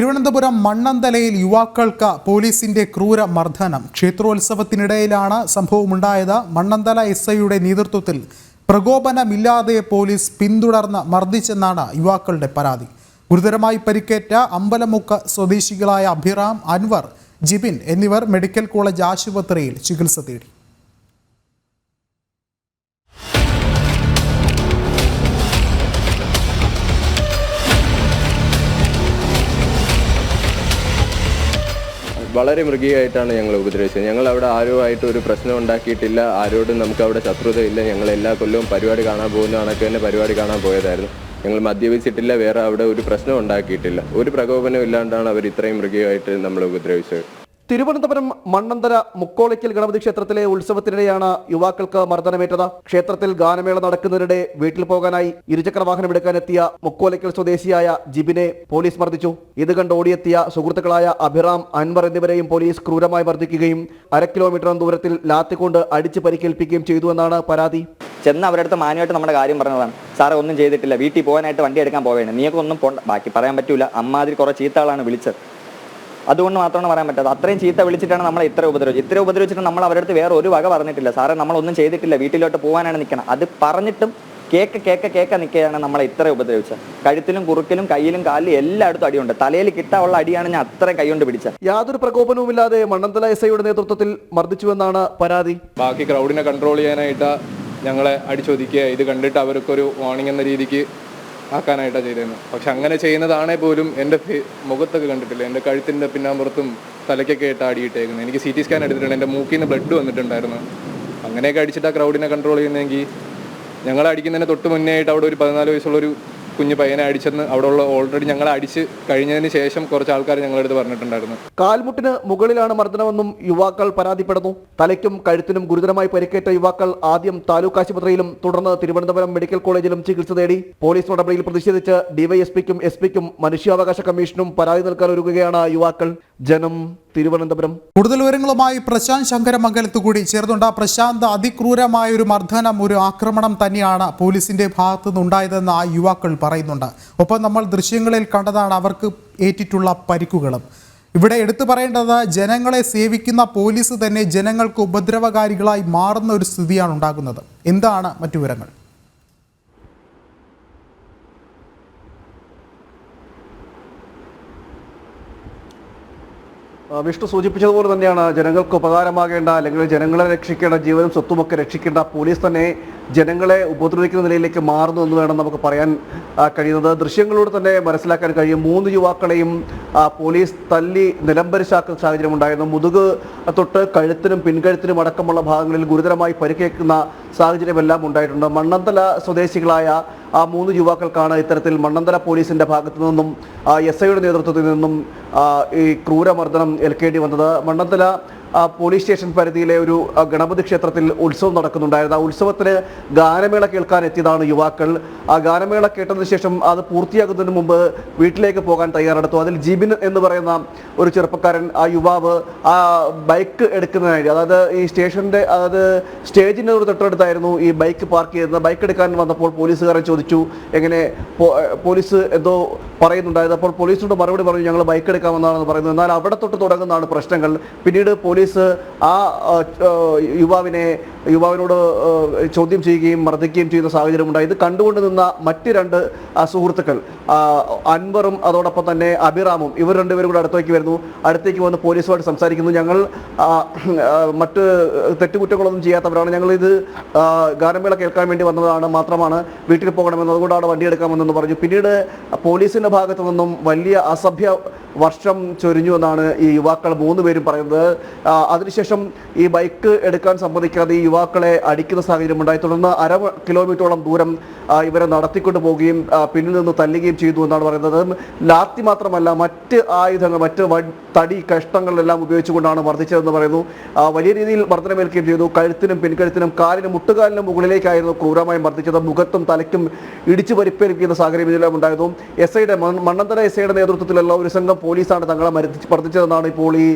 തിരുവനന്തപുരം മണ്ണന്തലയിൽ യുവാക്കൾക്ക് പോലീസിന്റെ ക്രൂര മർദ്ദനം ക്ഷേത്രോത്സവത്തിനിടയിലാണ് സംഭവമുണ്ടായത്. മണ്ണന്തല എസ് ഐയുടെ നേതൃത്വത്തിൽ പ്രകോപനമില്ലാതെ പോലീസ് പിന്തുടർന്ന് മർദ്ദിച്ചെന്നാണ് യുവാക്കളുടെ പരാതി. ഗുരുതരമായി പരിക്കേറ്റ അമ്പലമുക്ക് സ്വദേശികളായ അഭിറാം അൻവർ ജിബിൻ എന്നിവർ മെഡിക്കൽ കോളേജ് ആശുപത്രിയിൽ ചികിത്സ തേടി. വളരെ മൃഗീയമായിട്ടാണ് ഞങ്ങൾ ഉപദ്രവിച്ചത്. ഞങ്ങൾ അവിടെ ആരുമായിട്ട് ഒരു പ്രശ്നം ഉണ്ടാക്കിയിട്ടില്ല. ആരോടും നമുക്ക് അവിടെ ശത്രുതയില്ല ഞങ്ങൾ എല്ലാ കൊല്ലവും പരിപാടി കാണാൻ പോകുന്ന കണക്ക് തന്നെ പരിപാടി കാണാൻ പോയതായിരുന്നു. ഞങ്ങൾ മദ്യപിച്ചിട്ടില്ല. വേറെ അവിടെ ഒരു പ്രശ്നം ഉണ്ടാക്കിയിട്ടില്ല. ഒരു പ്രകോപനം ഇല്ലാണ്ടാണ് അവർ ഇത്രയും മൃഗീയമായിട്ട് നമ്മൾ ഉപദ്രവിച്ചത്. തിരുവനന്തപുരം മണ്ണന്തര മുക്കോളിക്കൽ ഗണപതി ക്ഷേത്രത്തിലെ ഉത്സവത്തിനിടെയാണ് യുവാക്കൾക്ക് മർദ്ദനമേറ്റത്. ക്ഷേത്രത്തിൽ ഗാനമേള നടക്കുന്നതിനിടെ വീട്ടിൽ പോകാനായി ഇരുചക്ര വാഹനം എടുക്കാനെത്തിയ മുക്കോലിക്കൽ സ്വദേശിയായ ജിബിനെ പോലീസ് മർദ്ദിച്ചു. ഇത് കണ്ട് ഓടിയെത്തിയ സുഹൃത്തുക്കളായ അഭിറാം അൻവർ എന്നിവരെയും പോലീസ് ക്രൂരമായി മർദ്ദിക്കുകയും അര കിലോമീറ്റർ ദൂരത്തിൽ ലാത്തിക്കൊണ്ട് അടിച്ച് പരിക്കേൽപ്പിക്കുകയും ചെയ്തുവെന്നാണ് പരാതി. ചെന്ന് അവരുടെ അടുത്ത് മാന്യമായിട്ട് നമ്മുടെ കാര്യം പറഞ്ഞതാണ്. സാറേ ഒന്നും ചെയ്തിട്ടില്ല. വീട്ടിൽ പോകാനായിട്ട് വണ്ടി എടുക്കാൻ പോവേണ്. നീയൊക്കെ ഒന്നും ബാക്കി പറയാൻ പറ്റൂല. അമ്മാതിരി കുറേ ചീത്താളാണ് വിളിച്ചത്. അതുകൊണ്ട് മാത്രമാണ് പറയാൻ പറ്റാത്തത്. അത്രയും ചീത്ത വിളിച്ചിട്ടാണ് നമ്മളെ ഇത്ര ഉപദ്രവിച്ചത്. ഇത്ര ഉപദ്രവിച്ചിട്ട് നമ്മൾ അവരുടെ അടുത്ത് വേറെ ഒരു വക പറഞ്ഞിട്ടില്ല. സാറേ നമ്മളൊന്നും ചെയ്തിട്ടില്ല. വീട്ടിലോട്ട് പോകാനാണ് നിൽക്കണം അത് പറഞ്ഞിട്ടും കേക്ക് കേക്ക് കേക്ക നിൽക്കുകയാണ് നമ്മളെ ഇത്ര ഉപദ്രവിച്ചത്. കഴുത്തിലും കുറുക്കിലും കയ്യിലും കാലിലും എല്ലായിടത്തും അടിയുണ്ട്. തലയിൽ കിട്ടാനുള്ള അടിയാണ് ഞാൻ അത്രയും കൈകൊണ്ട് പിടിച്ചത്. യാതൊരു പ്രകോപനവുമില്ലാതെ മണ്ണന്തല എസ് ഐയുടെ നേതൃത്വത്തിൽ മർദ്ദിച്ചുവെന്നാണ് പരാതി. ബാക്കി ക്രൗഡിനെ കൺട്രോൾ ചെയ്യാനായിട്ട് ഞങ്ങളെ അടിച്ചൊതുക്കുക ഇത് കണ്ടിട്ട് അവർക്കൊരു വാണിംഗ് എന്ന രീതിക്ക് ആക്കാനായിട്ടാണ് ചെയ്തിരുന്നത് പക്ഷെ അങ്ങനെ ചെയ്യുന്നതാണേ പോലും എന്റെ മുഖത്തൊക്കെ കണ്ടിട്ടില്ല? എന്റെ കഴുത്തിന്റെ പിന്നാമ്പുറത്തും തലയ്ക്കൊക്കെ ആയിട്ട് അടിയിട്ടേക്കുന്നത് എനിക്ക് സി ടി സ്കാൻ എടുത്തിട്ടുണ്ട്. എന്റെ മൂക്കിൽ നിന്ന് ബ്ലഡ് വന്നിട്ടുണ്ടായിരുന്നു. അങ്ങനെയൊക്കെ അടിച്ചിട്ട് ആ ക്രൗഡിനെ കൺട്രോൾ ചെയ്യുന്നതെങ്കിൽ ഞങ്ങളെ അടിക്കുന്നതിന് തൊട്ട് മുന്നേ ആയിട്ട് അവിടെ ഒരു പതിനാല് വയസ്സുള്ള ഒരു കുഞ്ഞു പയ്യനെ അടിച്ചെന്ന് അവിടെ ഉള്ള ഓൾറെഡി ഞങ്ങൾ അടിച്ച് കഴിഞ്ഞതിന് ശേഷം കുറച്ച് ആൾക്കാർ ഞങ്ങളുടെ അടുത്ത് പറഞ്ഞിട്ടുണ്ടായിരുന്നു. കാൽമുട്ടിന് മുകളിലാണ് മർദ്ദനമെന്നും യുവാക്കൾ പരാതിപ്പെടുന്നു. തലയ്ക്കും കഴുത്തിനും ഗുരുതരമായി പരിക്കേറ്റ യുവാക്കൾ ആദ്യം താലൂക്ക് ആശുപത്രിയിലും തുടർന്ന് തിരുവനന്തപുരം മെഡിക്കൽ കോളേജിലും ചികിത്സ തേടി പോലീസ് നടപടിയിൽ പ്രതിഷേധിച്ച് ഡിവൈഎസ്പിക്കും എസ് പിക്കും മനുഷ്യാവകാശ കമ്മീഷനും പരാതി നൽകാൻ ഒരുങ്ങുകയാണ് യുവാക്കൾ. ജനം തിരുവനന്തപുരം. കൂടുതൽ വിവരങ്ങളുമായി പ്രശാന്ത് ശങ്കരമംഗലത്ത് കൂടി ചേർന്നുണ്ട്. പ്രശാന്ത് അതിക്രൂരമായ ഒരു മർദ്ദനം ഒരു ആക്രമണം തന്നെയാണ് പോലീസിന്റെ ഭാഗത്തു നിന്നുണ്ടായതെന്ന് ആ യുവാക്കൾ പറയുന്നുണ്ട്. ഒപ്പം നമ്മൾ ദൃശ്യങ്ങളിൽ കണ്ടതാണ് അവർക്ക് ഏറ്റിട്ടുള്ള പരിക്കുകളും. ഇവിടെ എടുത്തു പറയേണ്ടത് ജനങ്ങളെ സേവിക്കുന്ന പോലീസ് തന്നെ ജനങ്ങൾക്ക് ഉപദ്രവകാരികളായി മാറുന്ന ഒരു സ്ഥിതിയാണ് ഉണ്ടാകുന്നത്. എന്താണ് മറ്റു വിവരങ്ങൾ ആ, വിഷ്ണു സൂചിപ്പിച്ചതുപോലെ തന്നെയാണ് ജനങ്ങൾക്ക് ഉപകാരമാകേണ്ട അല്ലെങ്കിൽ ജനങ്ങളെ രക്ഷിക്കേണ്ട ജീവനും സ്വത്തുമൊക്കെ രക്ഷിക്കേണ്ട പോലീസ് തന്നെ ജനങ്ങളെ ഉപദ്രവിക്കുന്ന നിലയിലേക്ക് മാറുന്നു എന്ന് വേണം നമുക്ക് പറയാൻ കഴിയുന്നത്. ദൃശ്യങ്ങളിലൂടെ തന്നെ മനസ്സിലാക്കാൻ കഴിയും മൂന്ന് യുവാക്കളെയും പോലീസ് തല്ലി നിലംപരിശാക്കുന്ന സാഹചര്യം ഉണ്ടായിരുന്നു. മുതുക് തൊട്ട് കഴുത്തിനും പിൻകഴുത്തിനും അടക്കമുള്ള ഭാഗങ്ങളിൽ ഗുരുതരമായി പരിക്കേൽക്കുന്ന സാഹചര്യമെല്ലാം ഉണ്ടായിട്ടുണ്ട്. മണ്ണന്തല സ്വദേശികളായ ആ മൂന്ന് യുവാക്കൾക്കാണ് ഇത്തരത്തിൽ മണ്ണന്തല പോലീസിന്റെ ഭാഗത്തു നിന്നും എസ് ഐയുടെ നേതൃത്വത്തിൽ നിന്നും ഈ ക്രൂരമർദ്ദനം ഏൽക്കേണ്ടി വന്നത്. മണ്ണന്തല പോലീസ് സ്റ്റേഷൻ പരിധിയിലെ ഒരു ഗണപതി ക്ഷേത്രത്തിൽ ഉത്സവം നടക്കുന്നുണ്ടായിരുന്നു. ആ ഉത്സവത്തിന് ഗാനമേള കേൾക്കാൻ എത്തിയതാണ് യുവാക്കൾ. ആ ഗാനമേള കേട്ടതിന് ശേഷം അത് പൂർത്തിയാകുന്നതിന് മുമ്പ് വീട്ടിലേക്ക് പോകാൻ തയ്യാറെടുത്തു. അതിൽ ജിബിൻ എന്ന് പറയുന്ന ഒരു ചെറുപ്പക്കാരൻ ആ യുവാവ് ആ ബൈക്ക് എടുക്കുന്നതിനായി അതായത് ഈ സ്റ്റേഷന്റെ അതായത് സ്റ്റേജിന്റെ ഒരു തൊട്ടടുത്തായിരുന്നു ഈ ബൈക്ക് പാർക്ക് ചെയ്യുന്ന ബൈക്ക് എടുക്കാൻ വന്നപ്പോൾ പോലീസുകാരൻ ചോദിച്ചു എങ്ങനെ പോലീസ് എന്തോ പറയുന്നുണ്ടായത് അപ്പോൾ പോലീസിനോട് മറുപടി പറഞ്ഞു ഞങ്ങൾ ബൈക്ക് എടുക്കാമെന്നാണെന്ന് പറയുന്നത് എന്നാൽ അവിടെ തൊട്ട് തുടങ്ങുന്നതാണ് പ്രശ്നങ്ങൾ. പിന്നീട് പോലീസ് ആ ആ, യുവാവിനെ യുവാവിനോട് ചോദ്യം ചെയ്യുകയും മർദ്ദിക്കുകയും ചെയ്യുന്ന സാഹചര്യം ഉണ്ടായി ഇത് കണ്ടുകൊണ്ട് നിന്ന മറ്റ് രണ്ട് സുഹൃത്തുക്കൾ അൻവറും അതോടൊപ്പം തന്നെ അഭിറാമും ഇവർ രണ്ടുപേരും കൂടെ അടുത്തേക്ക് വരുന്നു. അടുത്തേക്ക് വന്ന് പോലീസുമായിട്ട് സംസാരിക്കുന്നു. ഞങ്ങൾ മറ്റ് തെറ്റുകുറ്റങ്ങളൊന്നും ചെയ്യാത്തവരാണ്. ഞങ്ങൾ ഇത് ഗാനമേള കേൾക്കാൻ വേണ്ടി വന്നതാണ് മാത്രമാണ് വീട്ടിൽ പോകണമെന്ന്. അതുകൊണ്ടാണ് വണ്ടി എടുക്കാമെന്ന് പറഞ്ഞു. പിന്നീട് പോലീസിന്റെ ഭാഗത്തു നിന്നും വലിയ അസഭ്യ വർഷം ചൊരിഞ്ഞു എന്നാണ് ഈ യുവാക്കൾ മൂന്ന് പേരും പറയുന്നത്. അതിനുശേഷം ഈ ബൈക്ക് എടുക്കാൻ സമ്മതിക്കാതെ ഈ യുവാക്കളെ അടിക്കുന്ന സാഹചര്യം ഉണ്ടായി. തുടർന്ന് അര കിലോമീറ്ററോളം ദൂരം ഇവരെ നടത്തിക്കൊണ്ടു പോവുകയും പിന്നിൽ നിന്ന് തല്ലുകയും ചെയ്തു എന്നാണ് പറയുന്നത്. ലാത്തി മാത്രമല്ല മറ്റ് ആയുധങ്ങൾ മറ്റ് തടി കഷ്ടങ്ങളെല്ലാം ഉപയോഗിച്ചുകൊണ്ടാണ് മർദ്ദിച്ചതെന്ന് പറയുന്നു. വലിയ രീതിയിൽ മർദ്ദനമേൽക്കുകയും ചെയ്തു. കഴുത്തിനും പിൻകഴുത്തിനും കാലിനും മുട്ടുകാലിനും മുകളിലേക്കായിരുന്നു ക്രൂരമായി മർദ്ദിച്ചത്. മുഖത്തും തലയ്ക്കും ഇടിച്ചു പരിപ്പേൽപ്പിക്കുന്ന സാഹചര്യം ഇതിലും ഉണ്ടായിരുന്നു. എസ് ഐയുടെ മണ്ണന്തര എസ് ഐയുടെ നേതൃത്വത്തിലുള്ള ഒരു സംഘം പോലീസാണ് തങ്ങളെ മർദ്ദിച്ച് മർദ്ദിച്ചതെന്നാണ് ഇപ്പോൾ ഈ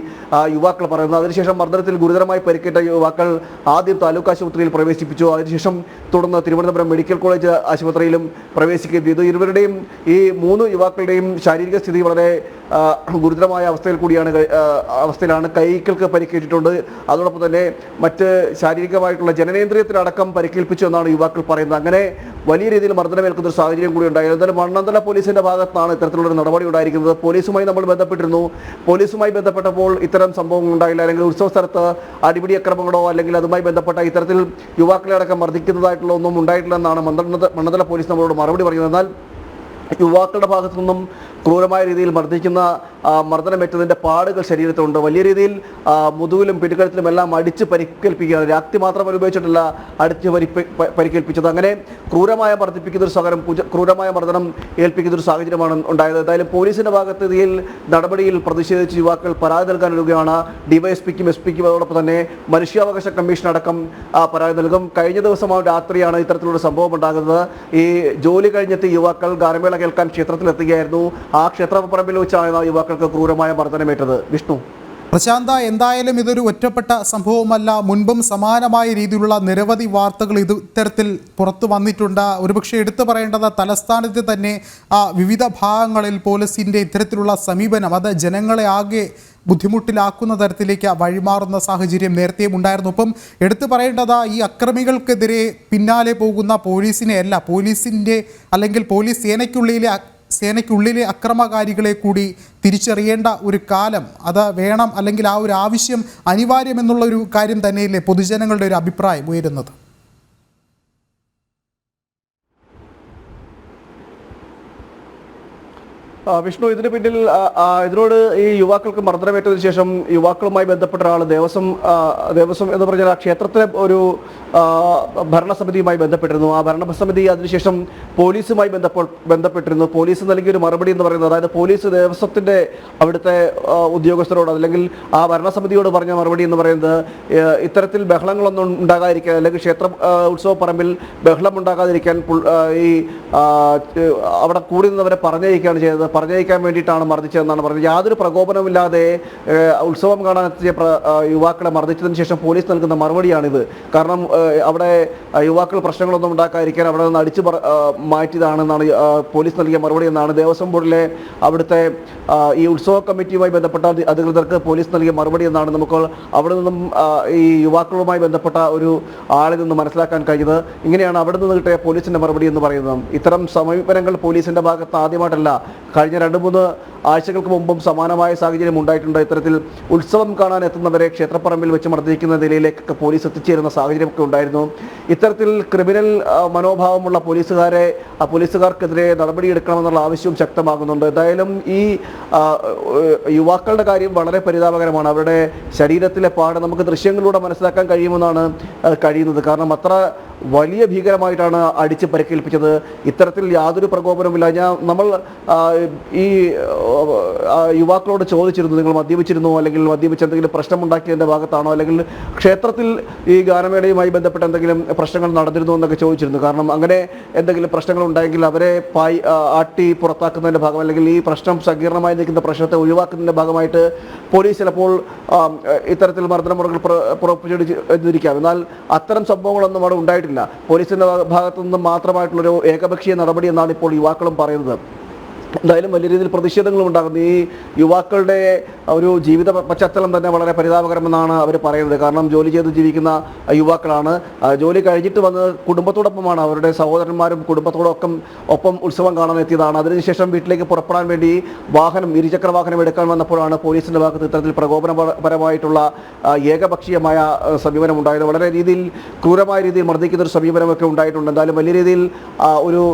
യുവാക്കൾ പറയുന്നത്. അതിനുശേഷം മർദ്ദനത്തിൽ ഗുരുതരമായി പരിക്കേറ്റ യുവാക്കൾ ആദ്യം താലൂക്ക് ആശുപത്രിയിൽ പ്രവേശിപ്പിച്ചു. അതിനുശേഷം തുടർന്ന് തിരുവനന്തപുരം മെഡിക്കൽ കോളേജ് ആശുപത്രിയിലും പ്രവേശിക്കുകയും ചെയ്തു. ഇരുവരുടെയും ഈ മൂന്ന് യുവാക്കളുടെയും ശാരീരിക സ്ഥിതി വളരെ ഗുരുതരമായ അവസ്ഥയിൽ കൂടിയാണ് അവസ്ഥയിലാണ് കൈകൾക്ക് പരിക്കേറ്റിട്ടുണ്ട്. അതോടൊപ്പം തന്നെ മറ്റ് ശാരീരികമായിട്ടുള്ള ജനനേന്ദ്രിയത്തിലടക്കം പരിക്കേൽപ്പിച്ചു എന്നാണ് യുവാക്കൾ പറയുന്നത്. അങ്ങനെ വലിയ രീതിയിൽ മർദ്ദനമേൽക്കുന്ന ഒരു സാഹചര്യം കൂടി ഉണ്ടായിരുന്നു. എന്തായാലും മണ്ണന്തല പോലീസിന്റെ ഭാഗത്താണ് ഇത്തരത്തിലുള്ള നടപടി ഉണ്ടായിരിക്കുന്നത്. പോലീസുമായി നമ്മൾ ബന്ധപ്പെട്ടിരുന്നു. പോലീസുമായി ബന്ധപ്പെട്ടപ്പോൾ ഇത്തരം സംഭവങ്ങൾ ഉണ്ടായില്ല. അല്ലെങ്കിൽ ഉത്സവ സ്ഥലത്ത് അടിപിടി അക്രമങ്ങളോ അല്ലെങ്കിൽ അതുമായി ബന്ധപ്പെട്ട ഇത്തരത്തിൽ യുവാക്കളെ അടക്കം മർദ്ദിക്കുന്നതായിട്ടുള്ള ഒന്നും ഉണ്ടായിട്ടില്ലെന്നാണ് മണ്ഡല മണ്ണന്തല പോലീസ് നമ്മളോട് മറുപടി പറയുന്നത് എന്നാൽ യുവാക്കളുടെ ഭാഗത്തു നിന്നും ക്രൂരമായ രീതിയിൽ മർദ്ദിക്കുന്ന ആ, മർദ്ദനമേറ്റതിന്റെ പാടുകൾ ശരീരത്തിലുണ്ട്. വലിയ രീതിയിൽ മുതുകിലും പിടിക്കലത്തിലും എല്ലാം അടിച്ച് പരിക്കേൽപ്പിക്കുകയാണ്. രാത്രി മാത്രം അനുഭവിച്ചിട്ടില്ല അടിച്ച് പരി പരിക്കേൽപ്പിച്ചത്. അങ്ങനെ ക്രൂരമായ മർദ്ദിപ്പിക്കുന്ന ഒരു സാഹചര്യം ക്രൂരമായ മർദ്ദനം ഏൽപ്പിക്കുന്ന ഒരു സാഹചര്യമാണ് ഉണ്ടായത്. എന്തായാലും പോലീസിന്റെ ഭാഗത്ത് നടപടിയിൽ പ്രതിഷേധിച്ച് യുവാക്കൾ പരാതി നൽകാൻ നൽകാനിടുകയാണ് ഡിവൈഎസ്പിക്കും എസ് പിക്കും അതോടൊപ്പം തന്നെ മനുഷ്യാവകാശ കമ്മീഷൻ അടക്കം പരാതി നൽകും. കഴിഞ്ഞ ദിവസമാണ് രാത്രിയാണ് ഇത്തരത്തിലുള്ള സംഭവം ഉണ്ടാകുന്നത്. ഈ ജോലി കഴിഞ്ഞെത്തിയ യുവാക്കൾ ഗാനമേള കേൾക്കാൻ ക്ഷേത്രത്തിലെത്തുകയായിരുന്നു. ആ ക്ഷേത്രപ്പറമ്പിൽ വെച്ചാണ് ആ യുവാക്കൾക്ക് ക്രൂരമായ മർദ്ദനമേറ്റത്. വിഷ്ണു. പ്രശാന്ത എന്തായാലും ഇതൊരു ഒറ്റപ്പെട്ട സംഭവമല്ല. മുൻപും സമാനമായ രീതിയിലുള്ള നിരവധി വാർത്തകൾ ഇത് ഇത്തരത്തിൽ പുറത്തു വന്നിട്ടുണ്ട്. ഒരുപക്ഷെ എടുത്തു പറയേണ്ടത് തലസ്ഥാനത്ത് തന്നെ വിവിധ ഭാഗങ്ങളിൽ പോലീസിന്റെ ഇത്തരത്തിലുള്ള സമീപനം അത് ജനങ്ങളെ ആകെ ബുദ്ധിമുട്ടിലാക്കുന്ന തരത്തിലേക്ക് വഴിമാറുന്ന സാഹചര്യം നേരത്തെയും ഉണ്ടായിരുന്നു. ഒപ്പം എടുത്തു പറയേണ്ടത് ഈ അക്രമികൾക്കെതിരെ പിന്നാലെ പോകുന്ന പോലീസിനെ അല്ല പോലീസിന്റെ അല്ലെങ്കിൽ പോലീസ് സേനയ്ക്കുള്ളിലെ സേനയ്ക്കുള്ളിലെ അക്രമകാരികളെ കൂടി തിരിച്ചറിയേണ്ട ഒരു കാലം അത് വേണം അല്ലെങ്കിൽ ആ ഒരു ആവശ്യം അനിവാര്യമെന്നുള്ള ഒരു കാര്യം തന്നെയല്ലേ പൊതുജനങ്ങളുടെ ഒരു അഭിപ്രായം ഉയരുന്നത്? വിഷ്ണു ഇതിന് പിന്നിൽ ഇതിനോട് ഈ യുവാക്കൾക്ക് മർദ്ദനമേറ്റതിനു ശേഷം യുവാക്കളുമായി ബന്ധപ്പെട്ട ഒരാൾ ദേവസ്വം ദേവസ്വം എന്ന് പറഞ്ഞാൽ ആ ക്ഷേത്രത്തിലെ ഒരു ഭരണസമിതിയുമായി ബന്ധപ്പെട്ടിരുന്നു. ആ ഭരണസമിതി അതിനുശേഷം പോലീസുമായി ബന്ധപ്പെ ബന്ധപ്പെട്ടിരുന്നു. പോലീസ് നൽകിയ ഒരു മറുപടി എന്ന് പറയുന്നത് അതായത് പോലീസ് ദേവസ്വത്തിന്റെ അവിടുത്തെ ഉദ്യോഗസ്ഥരോട് അല്ലെങ്കിൽ ആ ഭരണസമിതിയോട് പറഞ്ഞ മറുപടി എന്ന് പറയുന്നത് ഇത്തരത്തിൽ ബഹളങ്ങളൊന്നും ഉണ്ടാകാതിരിക്കാൻ അല്ലെങ്കിൽ ക്ഷേത്ര ഉത്സവ പറമ്പിൽ ബഹളം ഉണ്ടാകാതിരിക്കാൻ ഈ അവിടെ കൂടി നിന്നവരെ പറഞ്ഞയക്കുകയാണ് ചെയ്തത്. പറഞ്ഞയക്കാൻ വേണ്ടിയിട്ടാണ് മർദ്ദിച്ചതെന്നാണ് പറഞ്ഞത്. യാതൊരു പ്രകോപനമില്ലാതെ ഉത്സവം കാണാൻ എത്തിയ യുവാക്കളെ മർദ്ദിച്ചതിന് ശേഷം പോലീസ് നൽകുന്ന മറുപടിയാണിത്. കാരണം അവിടെ യുവാക്കൾ പ്രശ്നങ്ങളൊന്നും ഉണ്ടാക്കാതിരിക്കാൻ അവിടെ നിന്ന് അടിച്ചു മാറ്റിയതാണെന്നാണ് പോലീസ് നൽകിയ മറുപടി എന്നാണ് ദേവസ്വം ബോർഡിലെ അവിടുത്തെ ഈ ഉത്സവ കമ്മിറ്റിയുമായി ബന്ധപ്പെട്ട അധി- അധികൃതർക്ക് പോലീസ് നൽകിയ മറുപടി എന്നാണ് നമുക്ക് അവിടെ നിന്നും ഈ യുവാക്കളുമായി ബന്ധപ്പെട്ട ഒരു ആളിൽ നിന്ന് മനസ്സിലാക്കാൻ കഴിഞ്ഞത്. ഇങ്ങനെയാണ് അവിടെ നിന്ന് കിട്ടിയ പോലീസിന്റെ മറുപടി എന്ന് പറയുന്നത്. ഇത്തരം സമീപനങ്ങൾ പോലീസിന്റെ ഭാഗത്ത് ആദ്യമായിട്ടല്ല. കഴിഞ്ഞ രണ്ട് മൂന്ന് ആഴ്ചകൾക്ക് മുമ്പും സമാനമായ സാഹചര്യം ഉണ്ടായിട്ടുണ്ട്. ഇത്തരത്തിൽ ഉത്സവം കാണാൻ എത്തുന്നവരെ ക്ഷേത്രപ്പറമ്പിൽ വെച്ച് മർദ്ദിക്കുന്ന നിലയിലേക്കൊക്കെ പോലീസ് എത്തിച്ചേരുന്ന സാഹചര്യമൊക്കെ ഉണ്ടായിരുന്നു. ഇത്തരത്തിൽ ക്രിമിനൽ മനോഭാവമുള്ള പോലീസുകാരെ ആ പോലീസുകാർക്കെതിരെ നടപടിയെടുക്കണമെന്നുള്ള ആവശ്യവും ശക്തമാകുന്നുണ്ട്. എന്തായാലും ഈ യുവാക്കളുടെ കാര്യം വളരെ പരിതാപകരമാണ്. അവരുടെ ശരീരത്തിലെ പാട് നമുക്ക് ദൃശ്യങ്ങളിലൂടെ മനസ്സിലാക്കാൻ കഴിയുമെന്നാണ് കഴിയുന്നത്. കാരണം അത്ര വലിയ ഭീകരമായിട്ടാണ് അടിച്ച് പരിക്കേൽപ്പിച്ചത്. ഇത്തരത്തിൽ യാതൊരു പ്രകോപനവുമില്ല. ഞാൻ നമ്മൾ ഈ യുവാക്കളോട് ചോദിച്ചിരുന്നു നിങ്ങൾ മദ്യപിച്ചിരുന്നോ അല്ലെങ്കിൽ മദ്യപിച്ച് എന്തെങ്കിലും പ്രശ്നമുണ്ടാക്കിയതിന്റെ ഭാഗത്താണോ അല്ലെങ്കിൽ ക്ഷേത്രത്തിൽ ഈ ഗാനമേളയുമായി ബന്ധപ്പെട്ട എന്തെങ്കിലും പ്രശ്നങ്ങൾ നടന്നിരുന്നു എന്നൊക്കെ ചോദിച്ചിരുന്നു. കാരണം അങ്ങനെ എന്തെങ്കിലും പ്രശ്നങ്ങൾ ഉണ്ടായെങ്കിൽ അവരെ പായി ആട്ടി പുറത്താക്കുന്നതിന്റെ ഭാഗം അല്ലെങ്കിൽ ഈ പ്രശ്നം സങ്കീർണമായി നിൽക്കുന്ന പ്രശ്നത്തെ ഒഴിവാക്കുന്നതിന്റെ ഭാഗമായിട്ട് പോലീസ് ചിലപ്പോൾ ഇത്തരത്തിൽ മർദ്ദനമുറകൾ പുറപ്പെടുവിച്ചിരിക്കാം. എന്നാൽ അത്തരം സംഭവങ്ങളൊന്നും അവിടെ ഉണ്ടായിട്ടില്ല. പോലീസിന്റെ ഭാഗത്തു നിന്നും മാത്രമായിട്ടുള്ളൊരു ഏകപക്ഷീയ നടപടി എന്നാണ് ഇപ്പോൾ യുവാക്കളും പറയുന്നത്. എന്തായാലും വലിയ രീതിയിൽ പ്രതിഷേധങ്ങളും ഉണ്ടാകുന്നു. ഈ യുവാക്കളുടെ ഒരു ജീവിത പശ്ചാത്തലം തന്നെ വളരെ പരിതാപകരമെന്നാണ് അവർ പറയുന്നത്. കാരണം ജോലി ചെയ്ത് ജീവിക്കുന്ന യുവാക്കളാണ്. ജോലി കഴിഞ്ഞിട്ട് വന്ന് കുടുംബത്തോടൊപ്പമാണ്. അവരുടെ സഹോദരന്മാരും കുടുംബത്തോടൊപ്പം ഒപ്പം ഉത്സവം കാണാൻ എത്തിയതാണ്. അതിനുശേഷം വീട്ടിലേക്ക് പുറപ്പെടാൻ വേണ്ടി വാഹനം ഇരുചക്ര വാഹനം എടുക്കാൻ വന്നപ്പോഴാണ് പോലീസിന്റെ ഭാഗത്ത് ഇത്തരത്തിൽ പ്രകോപനപരമായിട്ടുള്ള ഏകപക്ഷീയമായ സമീപനം ഉണ്ടായത്. വളരെ രീതിയിൽ ക്രൂരമായ രീതിയിൽ മർദ്ദിക്കുന്ന ഒരു സമീപനമൊക്കെ ഉണ്ടായിട്ടുണ്ട്. എന്തായാലും വലിയ രീതിയിൽ ഒരു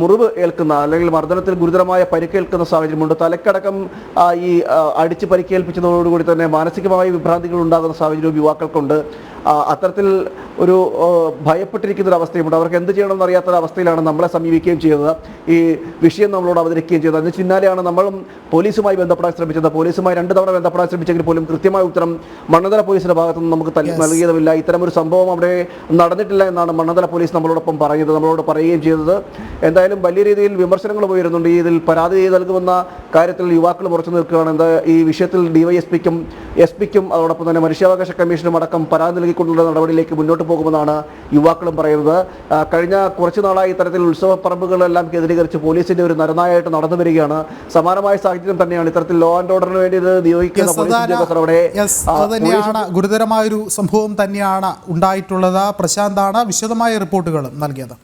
മുറിവ് ഏൽക്കുന്ന അല്ലെങ്കിൽ മർദ്ദനത്തിൽ ഗുരുതരമായ പരിക്കേൽക്കുന്ന സാഹചര്യമുണ്ട്. തലക്കടക്കം ഈ അടിച്ച് പരിക്കേൽപ്പിച്ചതോടുകൂടി തന്നെ മാനസികമായ വിഭ്രാന്തികൾ ഉണ്ടാകുന്ന സാഹചര്യവും യുവാക്കൾക്കുണ്ട്. അത്തരത്തിൽ ഒരു ഭയപ്പെട്ടിരിക്കുന്ന ഒരു അവസ്ഥയുമുണ്ട് അവർക്ക് എന്ത് ചെയ്യണമെന്ന് അറിയാത്ത ഒരു അവസ്ഥയിലാണ് നമ്മളെ സമീപിക്കുകയും ചെയ്തത് ഈ വിഷയം നമ്മളോട് അവതരിക്കുകയും ചെയ്തത് അതിന് പിന്നാലെയാണ് നമ്മളും പോലീസുമായി ബന്ധപ്പെടാൻ ശ്രമിച്ചത്. പോലീസുമായി രണ്ട് തവണ ബന്ധപ്പെടാൻ ശ്രമിച്ചെങ്കിൽ പോലും കൃത്യമായ ഉത്തരം മണ്ണന്തല പോലീസിന്റെ ഭാഗത്തു നിന്ന് നമുക്ക് നൽകിയതുമില്ല. ഇത്തരം ഒരു സംഭവം അവിടെ നടന്നിട്ടില്ല എന്നാണ് മണ്ണന്തല പോലീസ് നമ്മളോടൊപ്പം പറയുന്നത്. നമ്മളോട് പറയുകയും ചെയ്തത്. എന്തായാലും വലിയ രീതിയിൽ വിമർശനങ്ങൾ ഉയരുന്നുണ്ട്. ഇതിൽ പരാതി നൽകുമെന്ന കാര്യത്തിൽ യുവാക്കൾ ഉറച്ചു നിൽക്കുകയാണ്. എന്താ ഈ വിഷയത്തിൽ ഡിവൈഎസ്പിക്കും എസ് പിക്കും അതോടൊപ്പം തന്നെ മനുഷ്യാവകാശ കമ്മീഷനും അടക്കം പരാതി നൽകിക്കൊണ്ടുള്ള നടപടിയിലേക്ക് മുന്നോട്ട് പോകുമെന്നാണ് യുവാക്കളും പറയുന്നത്. കഴിഞ്ഞ കുറച്ചു നാളായി ഇത്തരത്തിൽ ഉത്സവ പറമ്പുകളെല്ലാം കേന്ദ്രീകരിച്ച് പോലീസിന്റെ ഒരു നരനായിട്ട് നടന്നു വരികയാണ്. സമാനമായ സാഹചര്യം തന്നെയാണ് ഇത്തരത്തിൽ ലോ ആൻഡ് ഓർഡറിന് വേണ്ടി നിയോഗിക്കുന്ന ഗുരുതരമായ പോലീസ് ഉദ്യോഗസ്ഥർ അവിടെ യെസ് ആ, അത് തന്നെയാണ് ഗുരുതരമായൊരു സംഭവം തന്നെയാണ് ഉണ്ടായിട്ടുള്ളത്. പ്രശാന്താണ് വിശദമായ റിപ്പോർട്ടുകൾ നൽകിയത്.